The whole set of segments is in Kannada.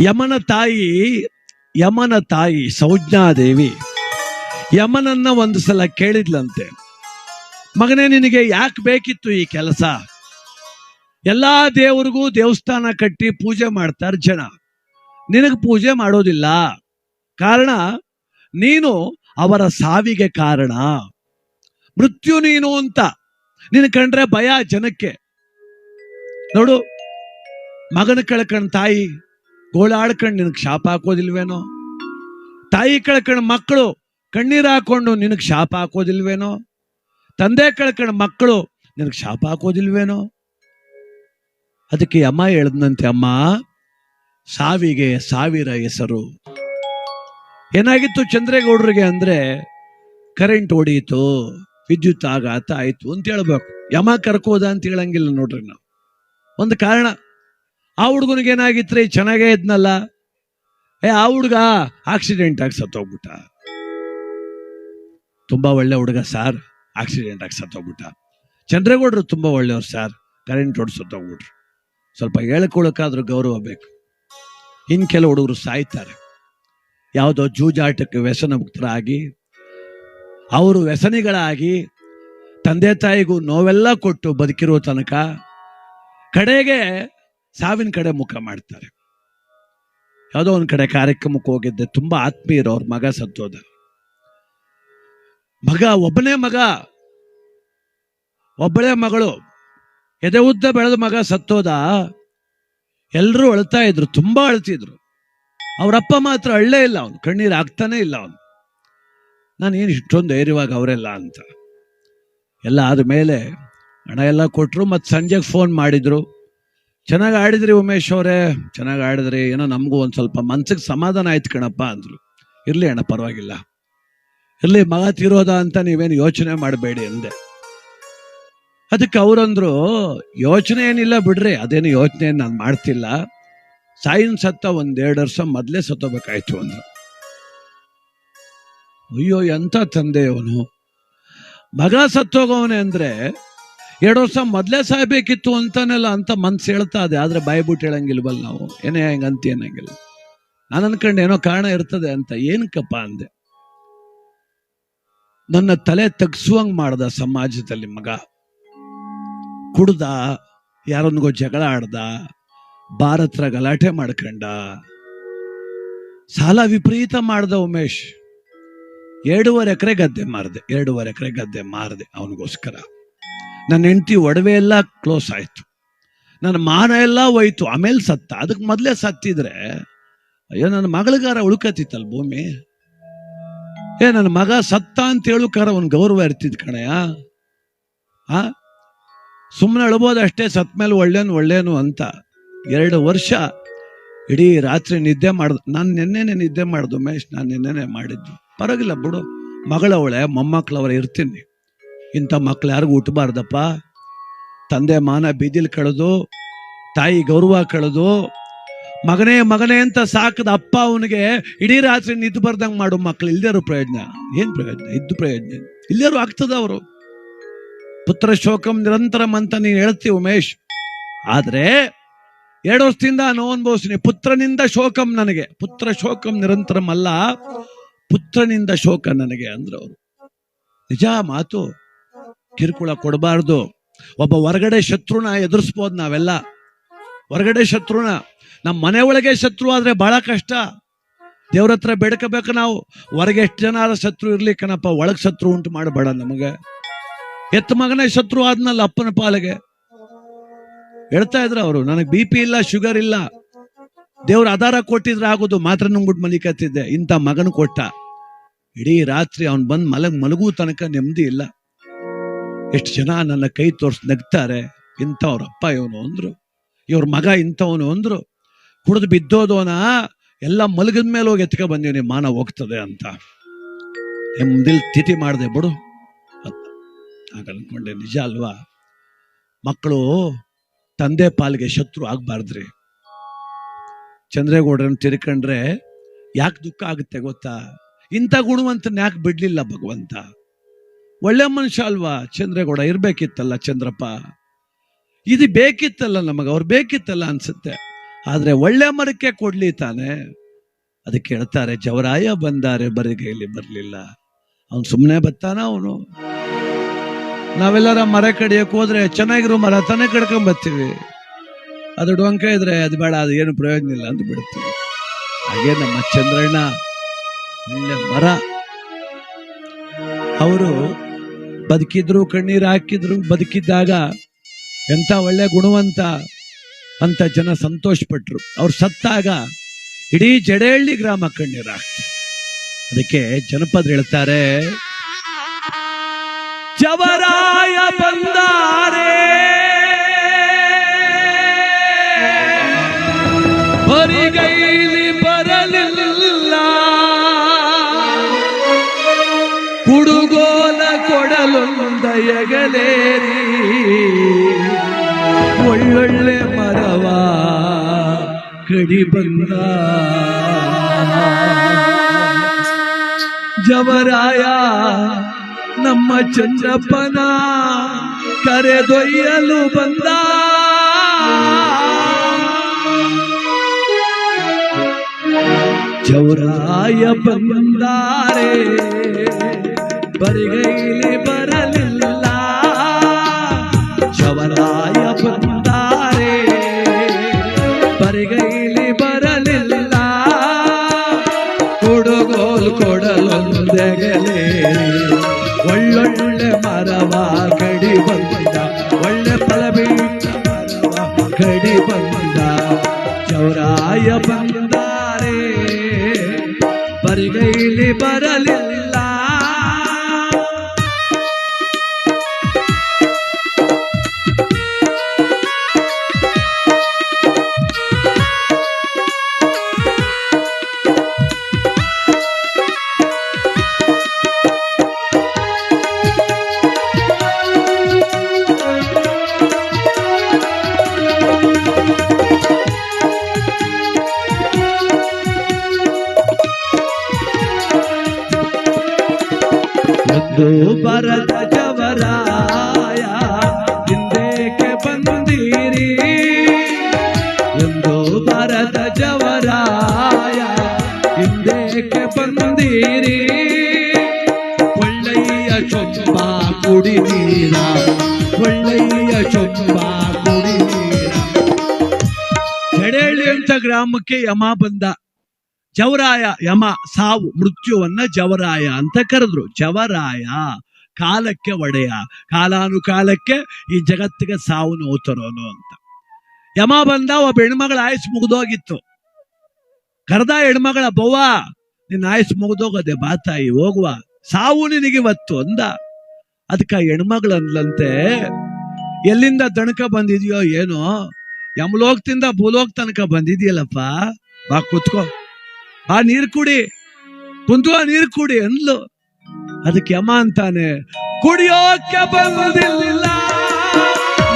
ಯಮನ ತಾಯಿ ಯಮನ ತಾಯಿ ಸೌಜ್ಞಾದೇವಿ, ಯಮನನ್ನ ಒಂದು ಸಲ ಕೇಳಿದ್ಲಂತೆ. ಮಗನೇ, ನಿನಗೆ ಯಾಕೆ ಬೇಕಿತ್ತು ಈ ಕೆಲಸ? ಎಲ್ಲಾ ದೇವರಿಗೂ ದೇವಸ್ಥಾನ ಕಟ್ಟಿ ಪೂಜೆ ಮಾಡ್ತಾರೆ ಜನ. ನಿನಗೆ ಪೂಜೆ ಮಾಡೋದಿಲ್ಲ. ಕಾರಣ, ನೀನು ಅವರ ಸಾವಿಗೆ ಕಾರಣ. ಮೃತ್ಯು ನೀನು ಅಂತ. ನಿನ ಕಂಡ್ರೆ ಭಯ ಜನಕ್ಕೆ. ನೋಡು, ಮಗನ ಕಳ್ಕಂಡ್ ತಾಯಿ ಗೋಳಾಡ್ಕಂಡ್ ನಿನಗೆ ಶಾಪ ಹಾಕೋದಿಲ್ವೇನೋ? ತಾಯಿ ಕಳ್ಕೊಂಡು ಮಕ್ಕಳು ಕಣ್ಣೀರು ಹಾಕೊಂಡು ನಿನಗೆ ಶಾಪ ಹಾಕೋದಿಲ್ವೇನೋ? ತಂದೆ ಕಳ್ಕೊಂಡು ಮಕ್ಕಳು ನಿನಗೆ ಶಾಪ ಹಾಕೋದಿಲ್ವೇನೋ? ಅದಕ್ಕೆ ಅಮ್ಮ ಹೇಳ್ದಂತೆ ಅಮ್ಮ, ಸಾವಿಗೆ ಸಾವಿರ ಹೆಸರು. ಏನಾಗಿತ್ತು ಚಂದ್ರೇಗೌಡರಿಗೆ ಅಂದ್ರೆ, ಕರೆಂಟ್ ಹೊಡೀತು, ವಿದ್ಯುತ್ ಆಘಾತ ಆಯಿತು ಅಂತ ಹೇಳ್ಬೇಕು. ಯಮ ಕರ್ಕೋದ ಅಂತ ಹೇಳಂಗಿಲ್ಲ ನೋಡ್ರಿ ನಾವು. ಒಂದು ಕಾರಣ ಆ ಹುಡುಗನಿಗೆ ಏನಾಗಿತ್ರಿ? ಚೆನ್ನಾಗೇ ಇದ್ನಲ್ಲ. ಏ, ಆ ಹುಡುಗ ಆಕ್ಸಿಡೆಂಟ್ ಆಗಿ ಸತ್ತೋಗ್ಬಿಟ್ಟ. ತುಂಬಾ ಒಳ್ಳೆ ಹುಡುಗ ಸಾರ್ ಆಕ್ಸಿಡೆಂಟ್ ಆಗಿ ಸತ್ತೋಗ್ಬಿಟ್ಟ. ಚಂದ್ರೇಗೌಡರು ತುಂಬಾ ಒಳ್ಳೆಯವ್ರು ಸಾರ್ ಕರೆಂಟ್ ಹೊಡೆದು ಸತ್ತೋಗ್ಬಿಟ್ರು. ಸ್ವಲ್ಪ ಹೇಳ್ಕೊಳಕ್ಕಾದ್ರೂ ಗೌರವ ಬೇಕು. ಇನ್ ಕೆಲವು ಹುಡುಗರು ಸಾಯ್ತಾರೆ. ಯಾವುದೋ ಜೂಜಾಟಕ್ಕೆ ವ್ಯಸನ ಮುಕ್ತರಾಗಿ ಅವರು ವ್ಯಸನಿಗಳಾಗಿ, ತಂದೆ ತಾಯಿಗೂ ನೋವೆಲ್ಲ ಕೊಟ್ಟು ಬದುಕಿರೋ ತನಕ, ಕಡೆಗೆ ಸಾವಿನ ಕಡೆ ಮುಖ ಮಾಡ್ತಾರೆ. ಯಾವುದೋ ಒಂದು ಕಡೆ ಕಾರ್ಯಕ್ರಮಕ್ಕೆ ಹೋಗಿದ್ದೆ, ತುಂಬಾ ಆತ್ಮೀಯರು ಅವ್ರ ಮಗ ಸತ್ತೋದ. ಮಗ, ಒಬ್ಬನೇ ಮಗ, ಒಬ್ಬಳೇ ಮಗಳು, ಎದೆ ಉದ್ದ ಬೆಳೆದ ಮಗ ಸತ್ತೋದ. ಎಲ್ಲರೂ ಅಳ್ತಾ ಇದ್ರು, ತುಂಬಾ ಅಳ್ತಿದ್ರು. ಅವರಪ್ಪ ಮಾತ್ರ ಅಳ್ಳೇ ಇಲ್ಲ ಅವನು, ಕಣ್ಣೀರು ಆಗ್ತಾನೆ ಇಲ್ಲ ಅವನು. ನಾನು ಏನು ಇಷ್ಟೊಂದು ಧೈರ್ಯವಾಗಿ ಅವರೆಲ್ಲ ಅಂತ. ಎಲ್ಲ ಆದ್ಮೇಲೆ ಹಣ ಎಲ್ಲ ಕೊಟ್ರು ಮತ್ತೆ ಸಂಜೆಗೆ ಫೋನ್ ಮಾಡಿದ್ರು. ಚೆನ್ನಾಗಿ ಆಡಿದ್ರಿ ಉಮೇಶ್ ಅವರೇ? ಚೆನ್ನಾಗಿ ಆಡಿದ್ರಿ. ಏನೋ ನಮಗೂ ಒಂದು ಸ್ವಲ್ಪ ಮನ್ಸಿಗೆ ಸಮಾಧಾನ ಆಯ್ತು ಕಣಪ್ಪ ಅಂದ್ರು. ಇರ್ಲಿ ಅಣ್ಣ, ಪರವಾಗಿಲ್ಲ. ಇರ್ಲಿ, ಮಗ ತೀರೋದ ಅಂತ ನೀವೇನು ಯೋಚನೆ ಮಾಡಬೇಡಿ ಅಂದೆ. ಅದಕ್ಕೆ ಅವರಂದ್ರು, ಯೋಚನೆ ಏನಿಲ್ಲ ಬಿಡ್ರಿ, ಅದೇನು ಯೋಚನೆ ನಾನು ಮಾಡ್ತಿಲ್ಲ. ಸಾಯಿನ್ ಸತ್ತ ಒಂದೆರಡು ವರ್ಷ ಮೊದಲೇ ಸತ್ತೋಬೇಕಾಯ್ತು ಅಂದ್ರು. ಅಯ್ಯೋ, ಎಂತ ತಂದೆ ಅವನು ಮಗ ಸತ್ತೋಗವನೆ ಅಂದ್ರೆ ಎರಡು ವರ್ಷ ಮೊದಲೇ ಸಾಯ್ಬೇಕಿತ್ತು ಅಂತಾನೆಲ್ಲ ಅಂತ ಮನ್ಸು ಹೇಳ್ತಾ ಇದೆ, ಆದ್ರೆ ಬಾಯಿ ಬಿಟ್ಟು ಹೇಳಂಗಿಲ್ವಲ್ಲ ನಾವು. ಏನೇ ಹೆಂಗಂತ ಏನಂಗಿಲ್ಲ. ನಾನು ಅನ್ಕಂಡು ಏನೋ ಕಾರಣ ಇರ್ತದೆ ಅಂತ. ಏನಕ್ಕಪ್ಪ ಅಂದೆ? ನನ್ನ ತಲೆ ತಗ್ಸುವಂಗ್ ಮಾಡ್ದ ಸಮಾಜದಲ್ಲಿ ಮಗ. ಕುಡ್ದ, ಯಾರೊಂದಿಗೋ ಜಗಳ ಆಡ್ದ ಭಾರತ್ರ ಗಲಾಟೆ ಮಾಡ್ಕಂಡ. ಸಾಲ ವಿಪರೀತ ಮಾಡ್ದ ಉಮೇಶ್. ಎರಡೂವರೆ ಎಕರೆ ಗದ್ದೆ ಮಾರ್ದೆ, ಎರಡೂವರೆ ಎಕರೆ ಗದ್ದೆ ಮಾರ್ದೆ ಅವನಿಗೋಸ್ಕರ. ನನ್ನ ಹೆಂಡತಿ ಒಡವೆ ಎಲ್ಲ ಕ್ಲೋಸ್ ಆಯಿತು. ನನ್ನ ಮಾನ ಎಲ್ಲ ಹೋಯ್ತು, ಆಮೇಲೆ ಸತ್ತ. ಅದಕ್ಕೆ ಮೊದಲೇ ಸತ್ತಿದ್ರೆ, ಅಯ್ಯೋ, ನನ್ನ ಮಗಳಿಗಾರ ಉಳ್ಕತಿತ್ತಲ್ಲ ಭೂಮಿ? ಏ, ನನ್ನ ಮಗ ಸತ್ತ ಅಂತ ಹೇಳುಕಾರ ಒಂದು ಗೌರವ ಇರ್ತಿದ್ ಕಣಯ್ಯ ಆ? ಸುಮ್ಮನೆ ಅಳ್ಬೋದು ಅಷ್ಟೇ, ಸತ್ ಮೇಲೆ ಒಳ್ಳೇನು ಒಳ್ಳೇನು ಅಂತ. ಎರಡು ವರ್ಷ ಇಡೀ ರಾತ್ರಿ ನಿದ್ದೆ ಮಾಡ್ದು, ನಾನು ನಿನ್ನೆನೆ ನಿದ್ದೆ ಮಾಡ್ದು ಮೇಶ್ ನಾನು ನಿನ್ನೆನೆ ಮಾಡಿದ್ದು. ಪರವಾಗಿಲ್ಲ ಬಿಡು, ಮಗಳವಳೆ, ಮೊಮ್ಮಕ್ಳವರ ಇರ್ತೀನಿ. ಇಂಥ ಮಕ್ಳು ಯಾರಿಗೂ ಹುಟ್ಟಬಾರ್ದಪ್ಪ ತಂದೆ ಮಾನ ಬೀದಿಲ್ ಕಳೆದು, ತಾಯಿ ಗೌರವ ಕಳೆದು, ಮಗನೇ ಮಗನೇ ಅಂತ ಸಾಕದ ಅಪ್ಪ ಅವನಿಗೆ ಇಡೀ ರಾತ್ರಿ ನಿದ್ದು ಬರ್ದಂಗೆ ಮಾಡು ಮಕ್ಳು ಇಲ್ದೇರು ಪ್ರಯೋಜನ. ಏನು ಪ್ರಯೋಜನ? ಇದ್ದು ಪ್ರಯೋಜನ. ಇಲ್ಲೇರು ಆಗ್ತದ ಅವರು. ಪುತ್ರ ಶೋಕಂ ನಿರಂತರಂ ಅಂತ ನೀನು ಹೇಳ್ತಿ ಉಮೇಶ್. ಆದರೆ ಎರಡು ವರ್ಷದಿಂದ ನೋವು ಅನುಭವಿಸ್ತೀನಿ. ಪುತ್ರನಿಂದ ಶೋಕಂ ನನಗೆ. ಪುತ್ರ ಶೋಕಂ ನಿರಂತರಂ ಅಲ್ಲ, ಪುತ್ರನಿಂದ ಶೋಕ ನನಗೆ ಅಂದ್ರು ಅವರು. ನಿಜ ಮಾತು? ಕಿರುಕುಳ ಕೊಡಬಾರ್ದು. ಒಬ್ಬ ಹೊರಗಡೆ ಶತ್ರುನ ಎದುರಿಸ್ಬೋದು ನಾವೆಲ್ಲ. ಹೊರಗಡೆ ಶತ್ರುನ ನಮ್ಮ ಮನೆ ಒಳಗೆ ಶತ್ರು ಆದರೆ ಬಹಳ ಕಷ್ಟ. ದೇವ್ರ ಹತ್ರ ಬೇಡ್ಕೋಬೇಕು ನಾವು. ಹೊರಗೆ ಎಷ್ಟು ಜನ ಶತ್ರು ಇರ್ಲಿ ಕಣಪ್ಪ, ಒಳಗೆ ಶತ್ರು ಉಂಟು ಮಾಡಬೇಡ ನಮಗೆ. ಎತ್ತ ಮಗನೇ ಶತ್ರು ಆದ್ನಲ್ಲ ಅಪ್ಪನ ಪಾಲಿಗೆ. ಹೇಳ್ತಾ ಇದ್ರು ಅವರು, ನನಗೆ ಬಿ ಪಿ ಇಲ್ಲ, ಶುಗರ್ ಇಲ್ಲ. ದೇವ್ರ ಆಧಾರ ಕೊಟ್ಟಿದ್ರೆ ಆಗೋದು. ಮಾತ್ರ ನುಂಗ್ಬಿಟ್ಟು ಮಲಿಕತ್ತಿದ್ದೆ. ಇಂಥ ಮಗನ ಕೊಟ್ಟ. ಇಡೀ ರಾತ್ರಿ ಅವನ್ ಬಂದು ಮಲಗ್ ಮಲಗು ತನಕ ನೆಮ್ಮದಿ ಇಲ್ಲ. ಎಷ್ಟು ಜನ ನನ್ನ ಕೈ ತೋರ್ಸ್ ನಗ್ತಾರೆ, ಇಂಥವ್ರ ಅಪ್ಪ ಇವನು ಅಂದ್ರು. ಇವ್ರ ಮಗ ಇಂಥವನು ಅಂದ್ರು. ಕುಡಿದು ಬಿದ್ದೋದೋನ, ಎಲ್ಲ ಮಲಗಿದ ಮೇಲೆ ಹೋಗಿ ಎತ್ಕ ಬಂದೀನಿ ಮಾನ ಹೋಗ್ತದೆ ಅಂತ. ನಿಮ್ದಿಲ್ ತಿಥಿ ಮಾಡಿದೆ ಬಿಡು ಅಂತ. ಅನ್ಕೊಂಡೆ ನಿಜ ಅಲ್ವಾ? ಮಕ್ಕಳು ತಂದೆ ಪಾಲಿಗೆ ಶತ್ರು ಆಗ್ಬಾರ್ದ್ರಿ. ಚಂದ್ರೇಗೌಡರನ್ನು ತಿರ್ಕೊಂಡ್ರೆ ಯಾಕೆ ದುಃಖ ಆಗುತ್ತೆ ಗೊತ್ತಾ? ಇಂಥ ಗುಣವಂತನ ಯಾಕೆ ಬಿಡ್ಲಿಲ್ಲ ಭಗವಂತ? ಒಳ್ಳೆ ಮನುಷ್ಯ ಅಲ್ವಾ? ಚಂದ್ರೇಗೌಡ ಇರಬೇಕಿತ್ತಲ್ಲ ಚಂದ್ರಪ್ಪ. ಇದು ಬೇಕಿತ್ತಲ್ಲ ನಮಗೆ, ಅವ್ರು ಬೇಕಿತ್ತಲ್ಲ ಅನ್ಸುತ್ತೆ. ಆದ್ರೆ ಒಳ್ಳೆ ಮರಕ್ಕೆ ಕೊಡ್ಲಿ ತಾನೆ. ಅದಕ್ಕೆ ಹೇಳ್ತಾರೆ ಜವರಾಯ ಬಂದಾರೆ, ಬರಿಗೈಲಿ ಬರಲಿಲ್ಲ. ಅವನು ಸುಮ್ಮನೆ ಬತ್ತಾನ ಅವನು. ನಾವೆಲ್ಲರ ಮರ ಕಡಿಯಕ್ ಹೋದ್ರೆ ಚೆನ್ನಾಗಿರೋ ಮರ ತಾನೇ ಕಡ್ಕೊಂಡ್ ಬರ್ತೀವಿ. ಅದು ಡೊಂಕ ಇದ್ರೆ ಅದು ಬೇಡ, ಅದು ಏನು ಪ್ರಯೋಜನ ಇಲ್ಲ ಅಂತ ಬಿಡ್ತೀವಿ ಹಾಗೆ ನಮ್ಮ ಚಂದ್ರಣ್ಣ ಒಳ್ಳೆ ಮರ. ಅವರು ಬದುಕಿದ್ರು, ಕಣ್ಣೀರು ಹಾಕಿದ್ರು, ಬದುಕಿದ್ದಾಗ ಎಂತ ಒಳ್ಳೆ ಗುಣವಂತ ಅಂತ ಜನ ಸಂತೋಷ ಪಟ್ರು ಅವ್ರು ಸತ್ತಾಗ ಇಡೀ ಜಡೇಹಳ್ಳಿ ಗ್ರಾಮ ಕಣ್ಣೀರು ಅದಕ್ಕೆ ಜನಪದ ಹೇಳ್ತಾರೆ, ಜವರಾಯ ಬಂದ ಜವರಾಯ ನಮ್ಮ ಚಂದ್ರಪ್ಪನ ಕರೆದೊಯ್ಯಲು ಬಂದ. ಚೌರಾಯ ಬಂದಾರೆ ಬರಿಗೈಲಿ ಬರಲಿಲ್ಲ. ಕೊಡಲೊಂದೆಗಲೇ ಒಳ್ಳೊಳ್ಳೆ ಮರವ ಕಡಿ ಬಂದ, ಒಳ್ಳೆ ಫಲ ಬೀಟ ಮರವ ಕಡಿ ಬಂದ. ಚೌರಾಯ ಬಂದಾರೆ. ಬರಿಗೈಲಿ ಬರಲಿಲ್ಲ ಕುಡಿ ನೀರ ಒಳ್ಳೆಯ ಚೊಪ್ಪ ಅಂತ ಗ್ರಾಮಕ್ಕೆ ಯಮ ಬಂದ. ಜವರಾಯ, ಯಮ, ಸಾವು, ಮೃತ್ಯುವನ್ನ ಜವರಾಯ ಅಂತ ಕರೆದ್ರು. ಜವರಾಯ, ಕಾಲಕ್ಕೆ ಒಡೆಯ. ಕಾಲಾನುಕಾಲಕ್ಕೆ ಈ ಜಗತ್ತಿಗೆ ಸಾವು ನೋವು ಅಂತ. ಯಮ ಬಂದ, ಒಬ್ಬ ಹೆಣ್ಮಗಳ ಆಯುಸ್ ಮುಗಿದೋಗಿತ್ತು. ಕರೆದ ಹೆಣ್ಮಗಳ, ಬವ್ವ, ನಿನ್ನ ಆಯುಸ್ ಮುಗಿದೋಗದೆ ಬಾತಾಯಿ ಹೋಗುವ. ಸಾವು ನಿನಗಿವತ್ತು ಅಂದ. ಅದಕ್ಕೆ ಹೆಣ್ಮಗಳಂದ್ಲಂತೆ ಹೆಣ್ಮಗಳು ಎಲ್ಲಿಂದ ದಣಕ ಬಂದಿದ್ಯೋ ಏನೋ, ಯಮಲೋಕದಿಂದ ಭೂಲೋಕ ತನಕ ಬಂದಿದ್ಯಲ್ಲಪ್ಪ? ಬಾ ಕೂತ್ಕೋ. ಆ ನೀರ್ ಕುಡಿ. ಕುಂತು ನೀರ್ ಕುಡಿ ಅಂದ್ಲು. ಅದಕ್ಕೆ ಯಮ ಅಂತಾನೆ, ಕುಡಿಯೋಕೆ ಬಂದಿಲ್ಲ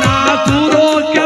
ನಾ ಕೂರೋಕೆ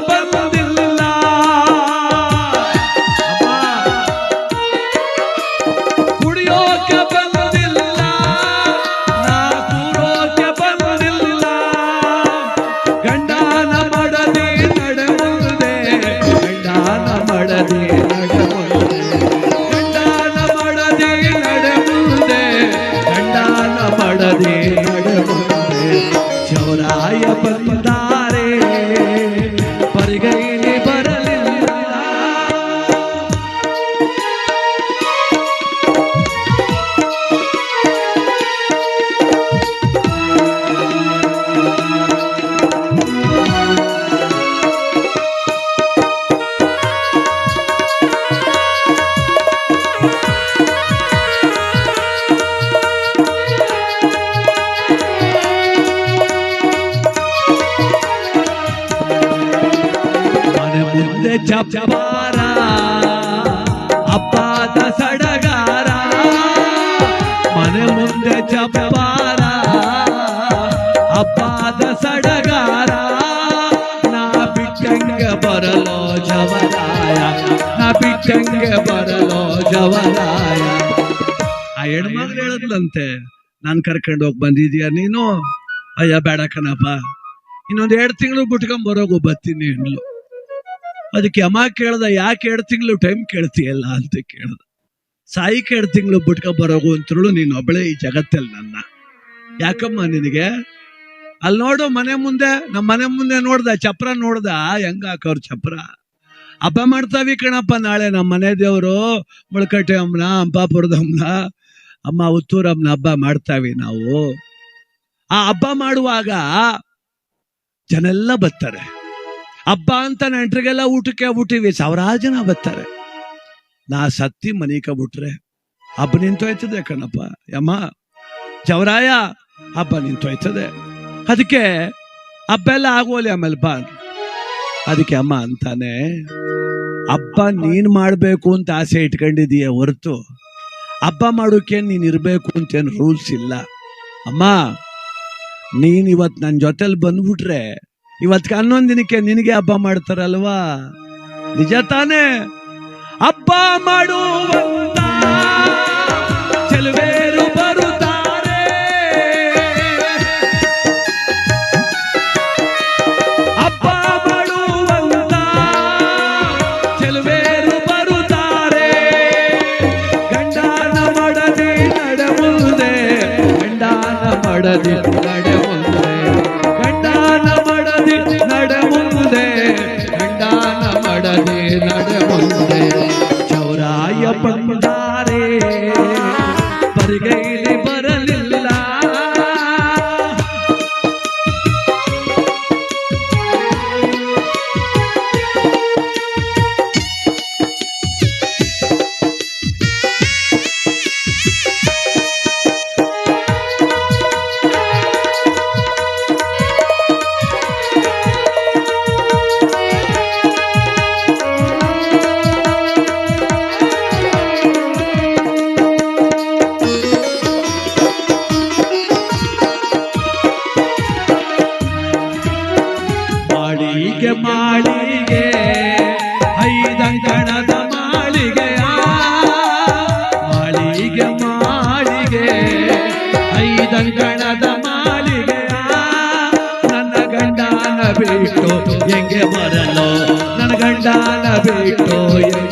ಬರಲೋ నా ಬಿಟ್ಟಂಗೆ ಬರಲೋ ಜವರಾಯ. ಆ ಹೆಣ್ಮಗಳು ಹೇಳದ್ಲಂತೆ, ನಾನು ಕರ್ಕೊಂಡು ಹೋಗಿ ಬಂದಿದೀಯ ನೀನು? ಅಯ್ಯ, ಬೇಡ ಕಣಪ್ಪ. ಇನ್ನೊಂದ್ ಎರಡು ತಿಂಗಳು ಬಿಟ್ಕೊಂಡ್ ಬರೋಗು ಬರ್ತೀನಿ ಅಂದ್ಲು. ಅದಕ್ಕೆ ಅಮ್ಮ ಕೇಳ್ದ, ಯಾಕೆ ಎರಡು ತಿಂಗಳು ಟೈಮ್ ಕೇಳ್ತೀಯಲ್ಲ ಅಂತ ಕೇಳ್ದ. ಸಾಯಿಕ ಎರಡು ತಿಂಗಳು ಬಿಟ್ಕೊ ಬರೋಗು ಅಂತೇಳು ನೀನು ಒಬ್ಬಳೇ ಈ ಜಗತ್ತಲ್ಲಿ ನನ್ನ. ಯಾಕಮ್ಮ ನಿನಗೆ? ಅಲ್ಲಿ ನೋಡು ಮನೆ ಮುಂದೆ ನಮ್ಮ ಮನೆ ಮುಂದೆ ನೋಡ್ದ, ಚಪ್ರ ನೋಡ್ದ, ಹೆಂಗ ಹಾಕೋರ್ ಚಪ್ರ? ಹಬ್ಬ ಮಾಡ್ತಾವಿ ಕಣಪ್ಪ ನಾಳೆ ನಮ್ಮ ಮನೆ ದೇವರು ಮುಳಕಟ್ಟೆ ಅಮ್ಮನ ಅಂಪಾಪುರದ ಅಮ್ಮನ, ಅಮ್ಮ ಉತ್ತೂರಮ್ಮನ ಹಬ್ಬ ಮಾಡ್ತಾವಿ ನಾವು. ಆ ಹಬ್ಬ ಮಾಡುವಾಗ ಜನ ಎಲ್ಲ ಬರ್ತಾರೆ. ಹಬ್ಬ ಅಂತ ನೆಂಟ್ರಿಗೆಲ್ಲ ಊಟಕ್ಕೆ ಬಿಟ್ಟಿವಿ, ಸಾವಿರಾರು ಜನ ಬರ್ತಾರೆ. ನಾ ಸತ್ತಿ ಮನಿಕ ಬಿಟ್ರೆ ಹಬ್ಬ ನಿಂತೋಯ್ತದೆ ಕಣಪ್ಪ. ಯಮ್ಮ ಚವರಾಯ ಹಬ್ಬ ನಿಂತೋಯ್ತದೆ. ಅದಕ್ಕೆ ಹಬ್ಬ ಎಲ್ಲ ಆಗೋಲಿ ಆಮೇಲೆ ಬಾ. ಅದಕ್ಕೆ ಅಮ್ಮ ಅಂತಾನೆ ಹಬ್ಬ ನೀನ್ ಮಾಡ್ಬೇಕು ಅಂತ ಆಸೆ ಇಟ್ಕೊಂಡಿದೀಯ ಹೊರತು? ಹಬ್ಬ ಮಾಡೋಕೆ ನೀನ್ ಇರ್ಬೇಕು ಅಂತೇನು ರೂಲ್ಸ್ ಇಲ್ಲ. ಅಮ್ಮ, ನೀನ್ ಇವತ್ ನನ್ನ ಜೊತೆಲಿ ಬಂದ್ಬಿಟ್ರೆ ಇವತ್ತು ಹನ್ನೊಂದು ದಿನಕ್ಕೆ ನಿನಗೆ ಹಬ್ಬ ಮಾಡ್ತಾರಲ್ವಾ? ನಿಜ ತಾನೇ? ಹಬ್ಬ ಮಾಡುವ ಚೆಲುವೇರು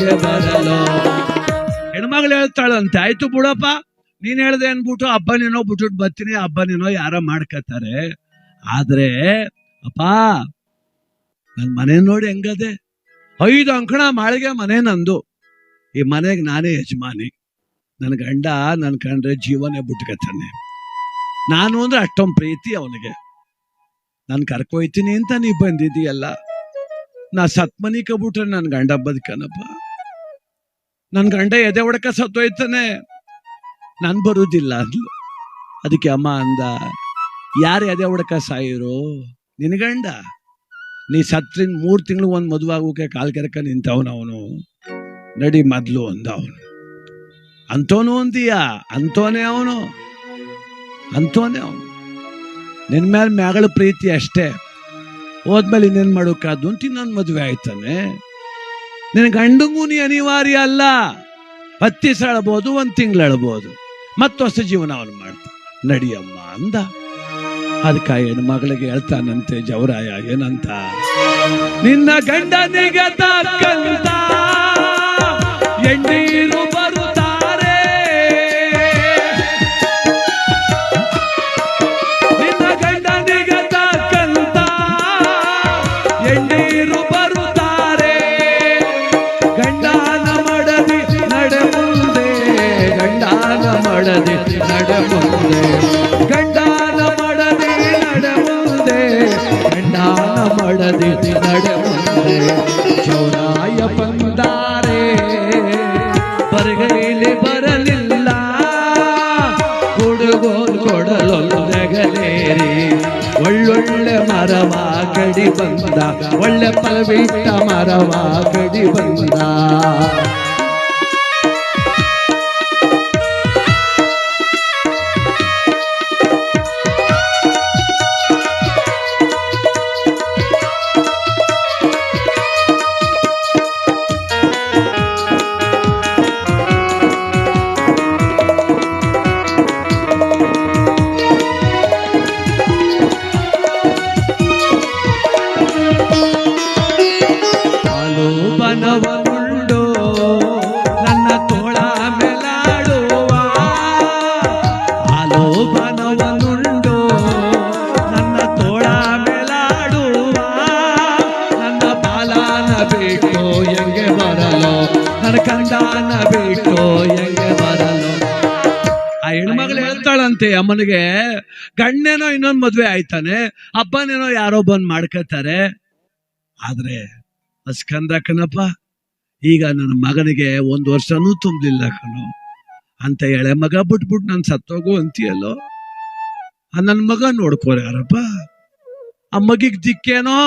ಹೆಂಗೆ ಬರಲು. ಹೆಣ್ಮಗಳು ಹೇಳ್ತಾಳಂತೆ, ಆಯ್ತು ಬಿಡಪ್ಪ, ನೀನ್ ಹೇಳ್ದೆ ಅನ್ಬಿಟ್ಟು ಹಬ್ಬ ನೀನೋ ಬಿಟ್ಬಿಟ್ಟು ಬರ್ತೀನಿ ಹಬ್ಬ ನೀನೋ ಯಾರ ಮಾಡ್ಕೋತಾರೆ. ಆದ್ರೆ, ಅಪ್ಪ, ನನ್ ಮನೆ ನೋಡಿ ಹೆಂಗದೆ? ಐದು ಅಂಕಣ ಮಾಳಿಗೆ ಮನೆ ನಂದು. ಈ ಮನೆಗೆ ನಾನೇ ಯಜಮಾನಿ. ನನ್ನ ಗಂಡ ನನ್ ಕಂಡ್ರೆ ಜೀವನೇ ಬಿಟ್ಕತ್ತಾನೆ ನಾನು ಅಂದ್ರೆ ಅಷ್ಟೊಂದು ಪ್ರೀತಿ ಅವನಿಗೆ. ನಾನು ಕರ್ಕೊಯ್ತೀನಿ ಅಂತ ನೀ ಬಂದಿದ್ದೀಯಲ್ಲ? ನಾ ಸತ್ಮನಿ ಕಬಿಟ್ರೆ ನನ್ ಗಂಡ ಬದುಕನಪ್ಪ. ನನ್ ಗಂಡ ಎದೆ ಹೊಡಕ ಸತ್ತೋಯ್ತಾನೆ ನಾನ್ ಬರುದಿಲ್ಲ ಅಂದ್ಲು ಅದಕ್ಕೆ ಅಮ್ಮ ಅಂದ, ಯಾರು ಎದೆ ಹೊಡಕ ಸಾಯಿರು? ನಿನ್ ಗಂಡ. ನೀ ಸತ್ರಿನ್ ಮೂರ್ ತಿಂಗಳು ಒಂದ್ ಮದುವಾಗೋಕೆ ಕಾಲ್ ಕೆರಕ ನಿಂತವನ ಅವನು. ನಡಿ ಮೊದ್ಲು ಅಂದ ಅವನು. ಅಂತೋನು ಅಂತೀಯ? ಅಂತೋನೇ ಅವನು. ಅಂತೋನೇ ಅವನು. ನಿನ್ ಮೇಲೆ ಮ್ಯಾಗಳ ಪ್ರೀತಿ ಅಷ್ಟೇ. ಹೋದ್ಮೇಲೆ ಇನ್ನೇನ್ ಮಾಡೋಕ್ಕಾದ್ದು ಅಂತ ಇನ್ನೊಂದು ಮದುವೆ ಆಯ್ತಾನೆ. ನಿನ್ ಗಂಡಂಗೂ ನೀ ಅನಿವಾರ್ಯ ಅಲ್ಲ. ಹತ್ತಿ ದಿವಸ ಅಳ್ಬೋದು ಒಂದ್ ತಿಂಗಳು ಅಳ್ಬೋದು ಮತ್ತೆ ಹೊಸ ಜೀವನ ಅವನು ಮಾಡ್ತಾನೆ. ನಡಿಯಮ್ಮ ಅಂದ. ಅದಕ್ಕೆ ಹೆಣ್ಮಗಳಿಗೆ ಹೇಳ್ತಾನಂತೆ, ಜವರಾಯ, ಏನಂತ? ನಿನ್ನ ಗಂಡನಿಗೆ ಎಣ್ಣೀರು ಫಲವಿಟ್ಟ ಮರವ ಕಡಿ ಬಂದ ಹೇಳ್ತಾಳಂತೆ ಅಮ್ಮನಿಗೆ, ಗಂಡನೇನೋ ಇನ್ನೊಂದು ಮದ್ವೆ ಆಯ್ತಾನೆ, ಅಪ್ಪನೇನೋ ಯಾರೋ ಬಂದು ಮಾಡ್ಕೋತಾರೆ ಆದ್ರೆ ಅಸ್ಕಂದ ಕಣಪ್ಪ, ಈಗ ನನ್ನ ಮಗನಿಗೆ ಒಂದು ವರ್ಷನೂ ತುಂಬಲಿಲ್ಲ ಕಣೋ. ಅಂತ ಎಳೆ ಮಗ ಬಿಟ್ಬಿಟ್ಟು ನಾನು ಸತ್ತೋಗು ಅಂತೀಯಲ್ಲೋ? ನನ್ನ ಮಗ ನೋಡ್ಕೋರ ಯಾರಪ್ಪ? ಆ ಮಗಿಗೆ ದಿಕ್ಕೇನೋ?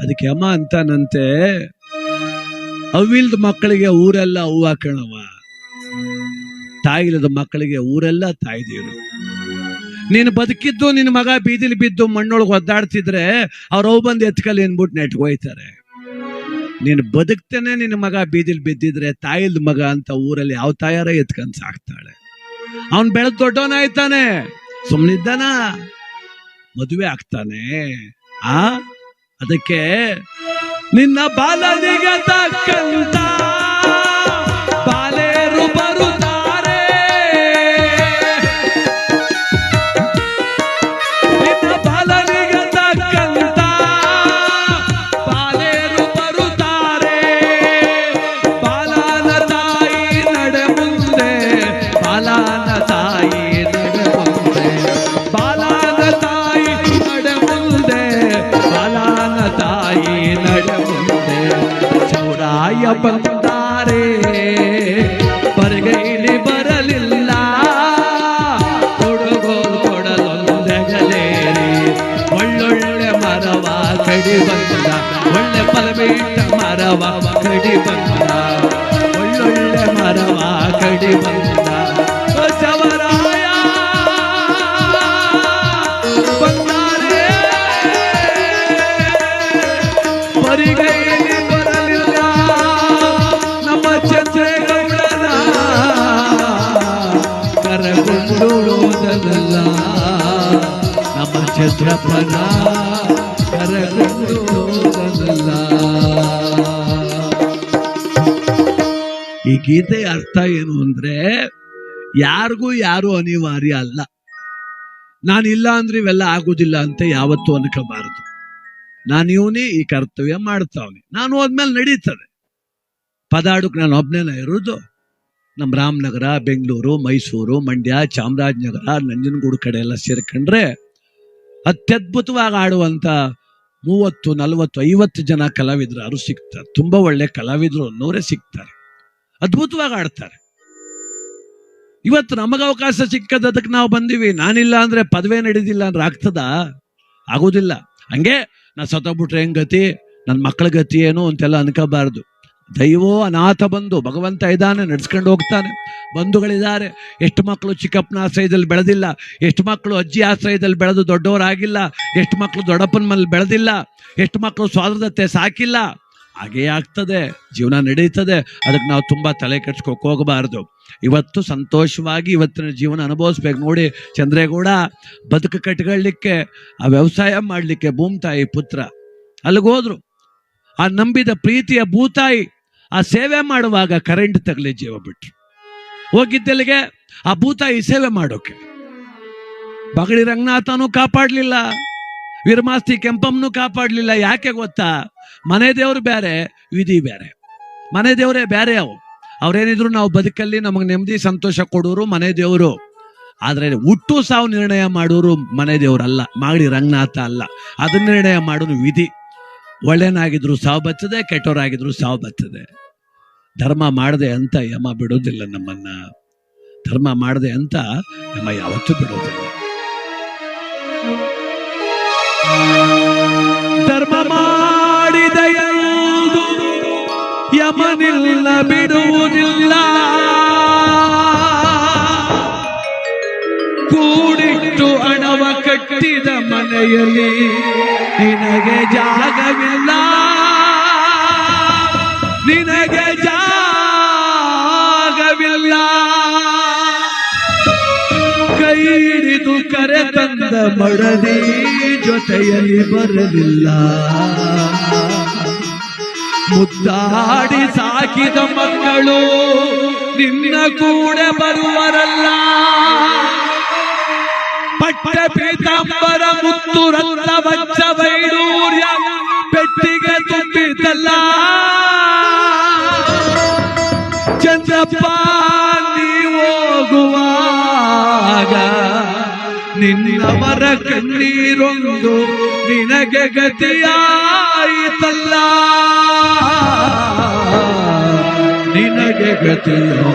ಅದಕ್ಕೆ ಅಮ್ಮ ಅಂತಾನಂತೆ, ಅವಿಲ್ದ ಮಕ್ಕಳಿಗೆ ಊರೆಲ್ಲ ಹೂವು ತಾಯಿಲ್ಲದ ಮಕ್ಕಳಿಗೆ ಊರೆಲ್ಲ ತಾಯಿದೀರು ನೀನು ಬದುಕಿದ್ದು, ನಿನ್ನ ಮಗ ಬೀದಿಲಿ ಬಿದ್ದು ಮಣ್ಣೊಳಗೆ ಒದ್ದಾಡ್ತಿದ್ರೆ ಅವ್ರ ಅವು ಬಂದು ಎತ್ಕಲ್ಲಿ ಅನ್ಬಿಟ್ಟು ನೆಟ್ಗೋಯ್ತಾರೆ ನೀನು ಬದುಕ್ತೇನೆ, ನಿನ್ನ ಮಗ ಬೀದಿಲಿ ಬಿದ್ದಿದ್ರೆ ತಾಯಿಲ್ದ ಮಗ ಅಂತ ಊರಲ್ಲಿ ಯಾವ ತಾಯಾರ ಎತ್ಕೊಂಡು ಸಾಕ್ತಾಳೆ? ಅವನ್ ಬೆಳೆದ್ ದೊಡ್ಡವನಾಯ್ತಾನೆ ಸುಮ್ಮನಿದ್ದಾನ ಮದುವೆ ಆಗ್ತಾನೆ. ಆ? ಅದಕ್ಕೆ ನಿನ್ನ ಬಾಲಿಗೆ ತಕ್ಕಂತ ನಮ್ಮ ಚಂದ್ರಪ್ಪನ ಕರಗೊಂಡು ಈ ಗೀತೆಯ ಅರ್ಥ ಏನು ಅಂದ್ರೆ, ಯಾರಿಗೂ ಯಾರು ಅನಿವಾರ್ಯ ಅಲ್ಲ. ನಾನಿಲ್ಲ ಅಂದ್ರೆ ಇವೆಲ್ಲ ಆಗುದಿಲ್ಲ ಅಂತ ಯಾವತ್ತೂ ಅನ್ಕೋಬಾರದು. ನಾನು ಇವನೇ ಈ ಕರ್ತವ್ಯ ಮಾಡ್ತಾವನೆ. ನಾನು ಹೋದ್ಮೇಲೆ ನಡೀತದೆ. ಪದಾಡುಕ್ ನಾನು ಒಬ್ನೇನ ಇರೋದು. ನಮ್ಮ ರಾಮನಗರ, ಬೆಂಗಳೂರು, ಮೈಸೂರು, ಮಂಡ್ಯ, ಚಾಮರಾಜನಗರ, ನಂಜನಗೂಡು ಕಡೆ ಎಲ್ಲ ಸೇರ್ಕೊಂಡ್ರೆ ಅತ್ಯದ್ಭುತವಾಗಿ ಆಡುವಂತ ಮೂವತ್ತು, ನಲವತ್ತು, ಐವತ್ತು ಜನ ಕಲಾವಿದರು ಸಿಗ್ತಾರೆ. ತುಂಬಾ ಒಳ್ಳೆ ಕಲಾವಿದರು, ಅನ್ನೋರೇ ಸಿಗ್ತಾರೆ. ಅದ್ಭುತವಾಗಿ ಆಡ್ತಾರೆ. ಇವತ್ತು ನಮಗೆ ಅವಕಾಶ ಸಿಕ್ಕದಕ್ಕೆ ನಾವು ಬಂದಿವಿ. ನಾನಿಲ್ಲ ಅಂದ್ರೆ ಪದವೇ ನಡೆದಿಲ್ಲ ಅಂದ್ರೆ ಆಗ್ತದ? ಆಗೋದಿಲ್ಲ. ಹಂಗೆ ನಾ ಸತ್ತೋಗ್ಬಿಟ್ರೆ ಗತಿ? ನನ್ನ ಮಕ್ಕಳ ಗತಿ ಏನು ಅಂತೆಲ್ಲ ಅನ್ಕೋಬಾರ್ದು. ದೈವೋ ಅನಾಥ ಬಂದು ಭಗವಂತ ಇದ್ದಾನೆ, ನಡ್ಸ್ಕೊಂಡು ಹೋಗ್ತಾನೆ. ಬಂಧುಗಳಿದ್ದಾರೆ. ಎಷ್ಟು ಮಕ್ಕಳು ಚಿಕ್ಕಪ್ಪನ ಆಶ್ರಯದಲ್ಲಿ ಬೆಳೆದಿಲ್ಲ. ಎಷ್ಟು ಮಕ್ಕಳು ಅಜ್ಜಿ ಆಶ್ರಯದಲ್ಲಿ ಬೆಳೆದು ದೊಡ್ಡವರಾಗಿಲ್ಲ. ಎಷ್ಟು ಮಕ್ಕಳು ದೊಡ್ಡಪ್ಪನ ಮೇಲೆ ಬೆಳೆದಿಲ್ಲ. ಎಷ್ಟು ಮಕ್ಕಳು ಸ್ವಾತಂತ್ರ್ಯತೆ ಸಾಕಿಲ್ಲ. ಹಾಗೇ ಆಗ್ತದೆ. ಜೀವನ ನಡೀತದೆ. ಅದಕ್ಕೆ ನಾವು ತುಂಬ ತಲೆ ಕೆಡ್ಸ್ಕೊಕ್ ಹೋಗಬಾರ್ದು. ಇವತ್ತು ಸಂತೋಷವಾಗಿ ಇವತ್ತಿನ ಜೀವನ ಅನುಭವಿಸ್ಬೇಕು ನೋಡಿ ಚಂದ್ರೇಗೌಡ. ಬದುಕು ಕಟ್ಕೊಳ್ಳಿಕ್ಕೆ ಆ ವ್ಯವಸಾಯ ಮಾಡಲಿಕ್ಕೆ ಭೂಮ್ತಾಯಿ ಪುತ್ರ. ಅಲ್ಲಿಗೆ ಹೋದ್ರು. ಆ ನಂಬಿದ ಪ್ರೀತಿಯ ಭೂತಾಯಿ ಆ ಸೇವೆ ಮಾಡುವಾಗ ಕರೆಂಟ್ ತಗಲಿ ಜೀವ ಬಿಟ್ರು. ಹೋಗಿದ್ದಲ್ಲಿಗೆ ಆ ಭೂತಾಯಿ ಸೇವೆ ಮಾಡೋಕೆ. ಬಗಳಿ ರಂಗನಾಥನು ಕಾಪಾಡಲಿಲ್ಲ, ವೀರಮಾಸ್ತಿ ಕೆಂಪಮ್ಮನು ಕಾಪಾಡಲಿಲ್ಲ. ಯಾಕೆ ಗೊತ್ತಾ? ಮನೆ ದೇವ್ರು ಬೇರೆ ವಿಧಿ ಬೇರೆ ಮನೆ ದೇವರೇ ಬೇರೆ ಅವು. ಅವ್ರೇನಿದ್ರು ನಾವು ಬದುಕಲ್ಲಿ ನಮಗೆ ನೆಮ್ಮದಿ, ಸಂತೋಷ ಕೊಡೋರು ಮನೆ ದೇವರು. ಆದರೆ ಹುಟ್ಟು ಸಾವು ನಿರ್ಣಯ ಮಾಡೋರು ಮನೆ ದೇವರಲ್ಲ, ಮಾಗಡಿ ರಂಗನಾಥ ಅಲ್ಲ. ಅದನ್ನ ನಿರ್ಣಯ ಮಾಡೋದು ವಿಧಿ. ಒಳ್ಳೆನಾಗಿದ್ರು ಸಾವು ಬತ್ತದೆ ಕೆಟ್ಟವರಾಗಿದ್ರು ಸಾವು ಬತ್ತದೆ ಧರ್ಮ ಮಾಡದೆ ಅಂತ ಯಮ ಬಿಡೋದಿಲ್ಲ ನಮ್ಮನ್ನ. ಧರ್ಮ ಮಾಡದೆ ಅಂತ ಯಮ ಯಾವತ್ತೂ ಬಿಡೋದಿಲ್ಲ ಧರ್ಮ ಮಾಡಿದ ಯಮನಿಲ್ಲ, ಬಿಡುವುದಿಲ್ಲ. ಕೂಡಿಟ್ಟು ಹಣವ ಕಟ್ಟಿದ ಮನೆಯಲ್ಲಿ ನಿನಗೆ ಜಾಗವಿಲ್ಲ. ನಿನಗೆ ಜಾಗವಿಲ್ಲ. ಕೈ ಹಿಡಿದು ಕರೆ ತಂದ ಮಡದಿ ಜೊತೆಯಲ್ಲಿ ಬರಲಿಲ್ಲ. ಮುದ್ದಾಡಿ ಸಾಕಿದ ಮಕ್ಕಳು ನಿನ್ನ ಕೂಡ ಬರುವರಲ್ಲ. ಪಟ್ಟ ಪೀತಾಂಬರ ಮುತ್ತು ರತ್ನ ವಜ್ರ ವೈಡೂರ್ಯ ಪೆಟ್ಟಿಗೆ ತುಂಬಿದ್ದಲ್ಲ. ಚಂದ್ರಪ್ಪ ನೀ ಹೋಗುವಾಗ ನಿನ್ನವರ ಕಣ್ಣೀರೊಂದು ನಿನಗೆ ಗತಿಯಾಯಿತಲ್ಲ. ನಿನಗೆ ಗತಿಯಾಯಿತಲ್ಲ.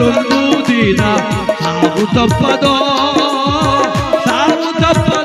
ಸಾಲು ತಪ್ಪದೋ ಸಾಲು ತಪ್ಪ